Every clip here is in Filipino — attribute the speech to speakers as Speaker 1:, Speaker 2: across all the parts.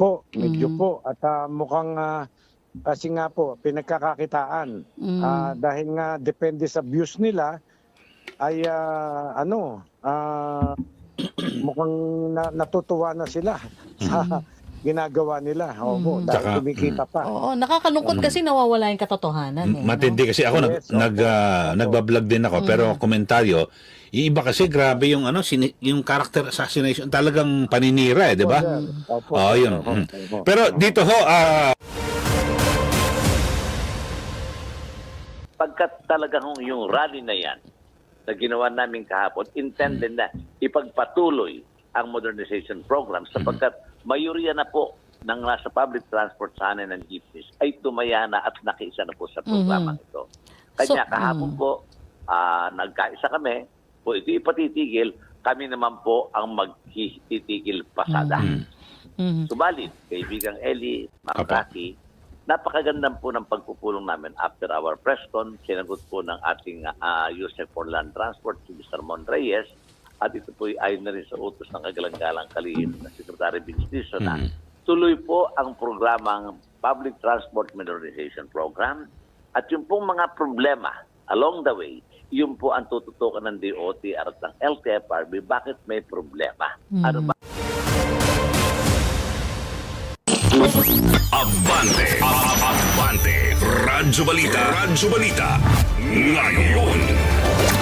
Speaker 1: po, medyo
Speaker 2: Mm.
Speaker 1: po. At ah, mukhang ah, kasi nga po, pinagkakakitaan.
Speaker 2: Mm.
Speaker 1: Ah, dahil nga depende sa views nila, ay ah, ano, ah, mukhang na- natutuwa na sila sa ginagawa nila. Opo,
Speaker 2: Mm.
Speaker 1: dahil
Speaker 3: Tsaka,
Speaker 1: kumikita pa.
Speaker 2: Oo, nakakalungkot kasi nawawala yung katotohanan eh.
Speaker 3: Matindi kasi ako nag,
Speaker 1: Yes,
Speaker 3: nag ah, nagbablog din ako pero komentaryo yung iba kasi grabe yung ano sini- yung character assassination talagang paninira eh, 'di ba?
Speaker 1: Opo,
Speaker 3: Oh, yun.
Speaker 1: opo,
Speaker 3: Mm.
Speaker 1: opo.
Speaker 3: Pero dito ho ah
Speaker 4: pagkat talagang yung rally na yan na ginawa namin kahapon, intended na ipagpatuloy ang modernization program sapagkat mayoriya na po ng nasa public transport sana ng jeepneys ay tumaya na at nakiisa na po sa programang ito. Kanya
Speaker 2: So,
Speaker 4: kahapon
Speaker 2: mm.
Speaker 4: po, ah, nagkaisa kami, po ito ipatitigil, kami naman po ang magtitigil pasada.
Speaker 3: mm,
Speaker 2: Mhm.
Speaker 4: Subalit, kaibigang Eli, Ma'am. Rocky, napakagandang po ng pagpupulong namin after our press con. Sinagot po ng ating uh, Yusef for Land Transport, si Mr. Mon Reyes. At ito po ay ayon na rin sa utos ng kagalang-galang kalihim na Secretary Dizon na
Speaker 3: Mm.
Speaker 4: tuloy po ang programang Public Transport Modernization Program. At yung pong mga problema along the way, yun po ang tututukan ng DOT at ng LTFRB. Bakit may problema? Ano ba?
Speaker 5: Abante, Abante, Radyo Balita, Radyo Balita, ngayon.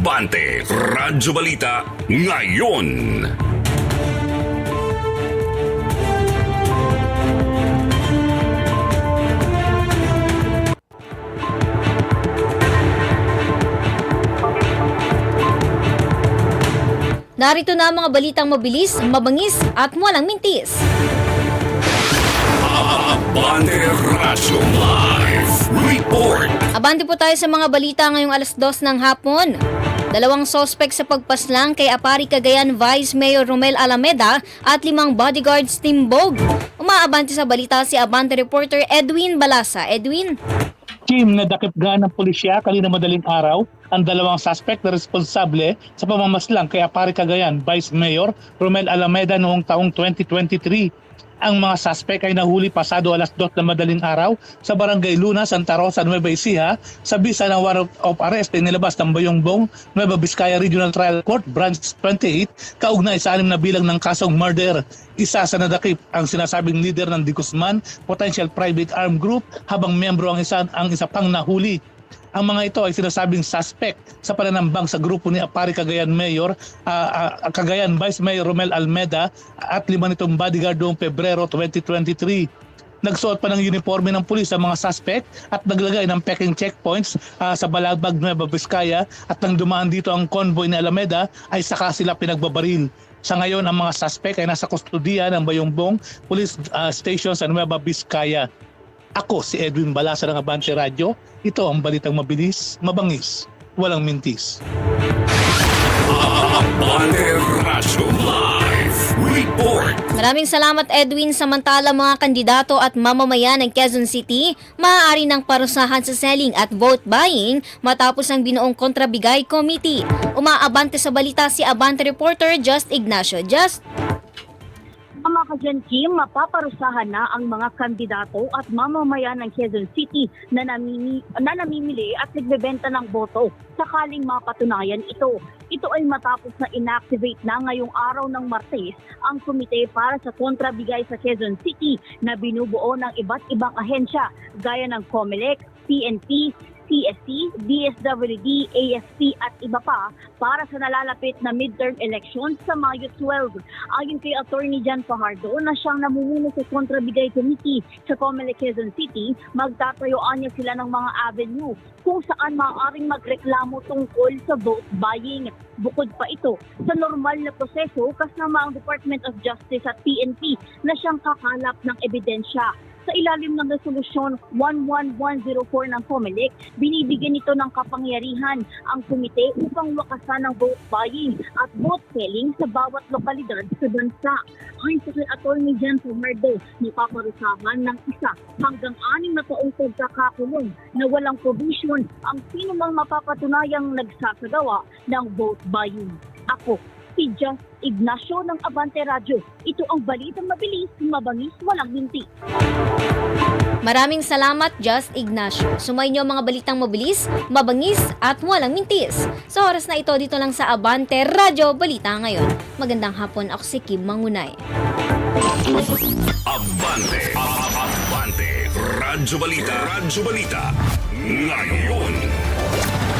Speaker 5: Abante, Radyo Balita, ngayon.
Speaker 6: Narito na ang mga balitang mabilis, mabangis at walang mintis.
Speaker 5: Abante Radyo Live Report.
Speaker 6: Abante po tayo sa mga balita ngayong alas dos ng hapon. Dalawang sospek sa pagpaslang kay Apari Cagayan Vice Mayor Romel Alameda at limang bodyguards timbog. Umaabante sa balita si Abante reporter Edwin Balasa. Edwin?
Speaker 7: Team na dakipgaan ng pulisya kanina madaling araw ang dalawang suspect na responsable sa pamamaslang kay Apari Cagayan Vice Mayor Romel Alameda noong taong 2023. Ang mga suspect ay nahuli pasado alas 2 na madaling araw sa Barangay Luna, Santa Rosa, Nueva Ecija sa bisa ng warrant of arrest ay nilabas ng Bayongbong, Nueva Vizcaya Regional Trial Court, Branch 28, kaugnay sa anim na bilang ng kasong murder. Isa sa nadakip ang sinasabing leader ng Di Guzman, potential private armed group, habang miyembro ang isa, ang isa pang nahuli. Ang mga ito ay sinasabing suspect sa pananambang sa grupo ni Apari Cagayan Mayor, ah, ah, Cagayan Vice Mayor Romel Almeda at lima nitong bodyguard noong Pebrero 2023. Nagsuot pa ng uniforme ng pulis ang mga suspect at naglagay ng pecking checkpoints ah, sa Balagbag, Nueva Vizcaya at nang dumaan dito ang convoy ni Alameda ay saka sila pinagbabaril. Sa ngayon, ang mga suspect ay nasa kustodiya ng Bayongbong Police ah, Station sa Nueva Vizcaya. Ako si Edwin Balasa ng Abante Radio. Ito ang balitang mabilis, mabangis, walang mintis.
Speaker 5: Abante Radyo Live Report.
Speaker 6: Maraming salamat Edwin. Samantala mga kandidato at mamamayan ng Quezon City, maaari ng parusahan sa selling at vote buying matapos ang binuong kontrabigay committee. Umaabante sa balita si Abante reporter Just Ignacio. Just
Speaker 8: Tama ka dyan, Kim, mapaparusahan na ang mga kandidato at mamamayan ng Quezon City na, namimi, na namimili at nagbebenta ng boto sakaling mapatunayan ito. Ito ay matapos na inactivate na ngayong araw ng Martes ang komite para sa kontrabigay sa Quezon City na binubuo ng iba't ibang ahensya gaya ng COMELEC, PNP, CSC, DSWD, AFP at iba pa para sa nalalapit na midterm elections sa Mayo 12. Ayon kay Attorney Jan Fajardo na siyang namumuno sa Kontrabigay Committee sa Comelec Quezon City, magtatayuan niya sila ng mga avenue kung saan maaaring magreklamo tungkol sa vote buying. Bukod pa ito, sa normal na proseso kasama ang Department of Justice at PNP na siyang kakalap ng ebidensya. Sa ilalim ng Resolusyon 11104 ng COMELEC, binibigyan ito ng kapangyarihan ang komite upang wakasan ang vote buying at vote selling sa bawat lokalidad sa bansa. Ayon sa kay Atty. Jan Fajardo, napaparusahan ng isa hanggang anim na taong pagkakakulong na walang provision ang sino mang mapapatunayang nagsasagawa ng vote buying. Ako, si Just Ignacio ng Abante Radio. Ito ang balitang mabilis, mabangis, walang minti.
Speaker 6: Maraming salamat, Just Ignacio. Sumay niyo ang mga balitang mabilis, mabangis at walang mintis. Sa oras na ito, dito lang sa Abante Radio Balita ngayon. Magandang hapon, ako si Kim Mangunay.
Speaker 5: Abante. Abante. Radyo Balita. Radyo Balita. Ngayon.